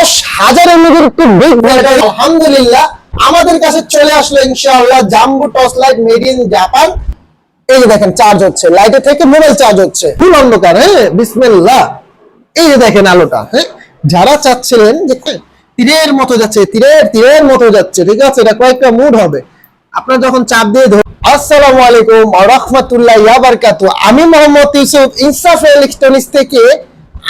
দশ হাজার এমএর একটি আলহামদুলিল্লাহ, আমাদের কাছে চলে আসলো ইনশাআল্লাহ jumbo torch light made in Japan. এই যে দেখেন চার্জ হচ্ছে। লাইটের থেকে মোবাইল চার্জ হচ্ছে। ফুল অন্ধকার হ্যাঁ? বিসমিল্লাহ। এই যে দেখেন আলোটা হ্যাঁ? যারা চাচ্ছিলেন যে তীরের মতো যাচ্ছে, তীরের তীরের মতো যাচ্ছে, ঠিক আছে? এটা কয়েকটা মুড হবে। আপনার যখন চাপ দিয়ে ধর আসসালামু আলাইকুম রাহমাতুল্লাহি ওয়া বারাকাতু আমি মোহাম্মদ ইউসুফ ইনসাফ ইলেকট্রনিক্স থেকে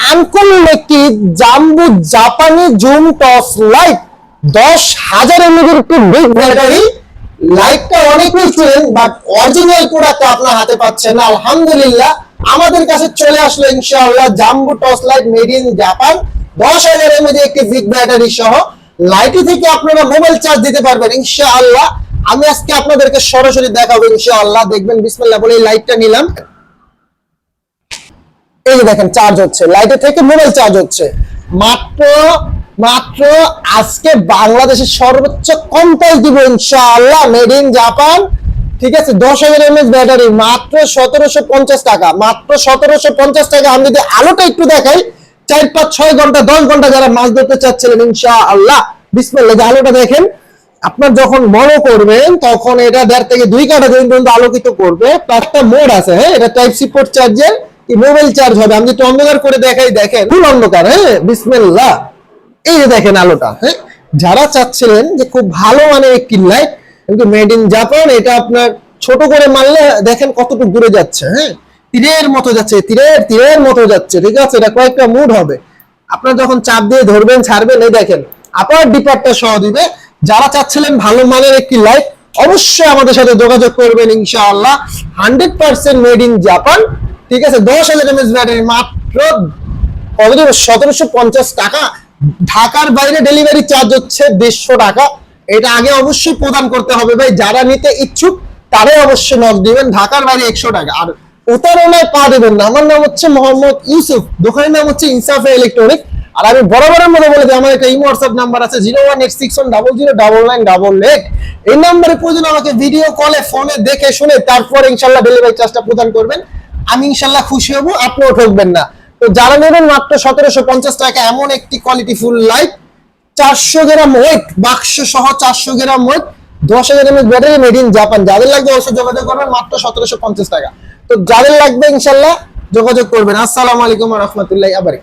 আনকোন একটি জাম্বু জাপানি জুম টর্চ লাইট দশ হাজার এমএর একটি বিগ ব্যাটারি লাইটটা অনেক ছিলেন বাট অরিজিনাল প্রোডাক্ট আপনার হাতে পাচ্ছেন আলহামদুলিল্লাহ, আমাদের কাছে চলে আসলো ইনশাআল্লাহ jumbo torch light made in Japan দশ হাজার এমএর একটি বিগ ব্যাটারি সহ। লাইটটি থেকে আপনারা মোবাইল চার্জ দিতে পারবেন ইনশাআল্লাহ। আমি আজকে আপনাদেরকে সরাসরি দেখাবো ইনশাআল্লাহ। দেখবেন, বিসমিল্লাহ বলে এই লাইটটা নিলাম। এই যে দেখেন চার্জ হচ্ছে। লাইটের থেকে মোবাইল চার্জ হচ্ছে। মাত্র মাত্র আজকে বাংলাদেশের সর্বোচ্চ কম প্রাইস দিব ইনশাআল্লাহ মেড ইন জাপান ঠিক আছে, দশ হাজার এমএস ব্যাটারি মাত্র সতেরোশো পঞ্চাশ টাকা। মাত্র সতেরোশো পঞ্চাশ টাকা। আমি যদি আলোটা একটু দেখাই, চার, পাঁচ, ছয় ঘণ্টা, দশ ঘণ্টা যারা মাছ ধরতে চাচ্ছিলেন ইনশাআল্লাহ। বিসমিল্লাহ, যে আলোটা দেখেন, আপনার যখন বড় করবেন, তখন এটা দেড় থেকে দুই কাটা দিন পর্যন্ত আলোকিত করবে। একটা মোড আছে হ্যাঁ? এটা টাইপ সি পোর্ট চার্জের মোবাইল চার্জ হবে। আমি একটু অন্ধকার করে দেখাই, দেখেন, ফুল অন্ধকার হ্যাঁ? বিসমিল্লাহ। এই যে দেখেন আলোটা হ্যাঁ? যারা চাচ্ছিলেন যে খুব ভালো মানের একটি লাইট কিন্তু মেড ইন জাপান এটা আপনার ছোট করে মারলে দেখেন কতটুকু দূরে যাচ্ছে হ্যাঁ? তীরের মতো যাচ্ছে, তীরের তীরের মতো যাচ্ছে, ঠিক আছে? এটা কয়েকটা মুড হবে। আপনার যখন চাপ দিয়ে ধরবেন, ছাড়বেন, এই দেখেন আপার ডিপারটা সহ দিবে। যারা চাচ্ছিলেন ভালো মানের একটি লাইট অবশ্যই আমাদের সাথে যোগাযোগ করবেন, ইনশাআল্লাহ। Hundred percent made in Japan ঠিক আছে, দশ হাজার এমএস ব্যাটারি মাত্র সতেরোশো পঞ্চাশ টাকা। ঢাকার বাইরে ডেলিভারি চার্জ হচ্ছে দেড়শো টাকা। এটা আগে অবশ্যই প্রদান করতে হবে ভাই, যারা নিতে ইচ্ছুক, তারাই অবশ্যই নক দিবেন। ঢাকার বাইরে একশো টাকা। আর প্রতারণায় পা দেবেন না। আমার নাম হচ্ছে মোহাম্মদ ইউসুফ। দোকানের নাম হচ্ছে ইনসাফে ইলেকট্রনিক আর আমি বরাবরের মতো বলে দিই, আমার একটা ইমো হোয়াটসঅ্যাপ নাম্বার আছে zero one eight six one double zero double nine double eight এই নাম্বারে প্রয়োজন আমাকে ভিডিও কলে ফোনে দেখে, শুনে, তারপর ইনশাল্লাহ ডেলিভারি চার্জটা প্রদান করবেন। আমি ইনশাল্লাহ খুশি হব, আপনিও ঠকবেন না। তো যারা নেবেন মাত্র সতেরোশো পঞ্চাশ টাকা এমন একটি কোয়ালিটি ফুল লাইট চারশো গ্রাম ওয়েট বাক্স সহ চারশো গ্রাম ওয়েট দশ হাজার এমএস ব্যাটারি মেড ইন জাপান যাদের লাগবে অবশ্যই যোগাযোগ করবেন মাত্র সতেরোশো পঞ্চাশ টাকা। তো যাদের লাগবে ইনশাল্লাহ যোগাযোগ করবেন। আসসালামু আলাইকুম রহমতুল্লাহ আবার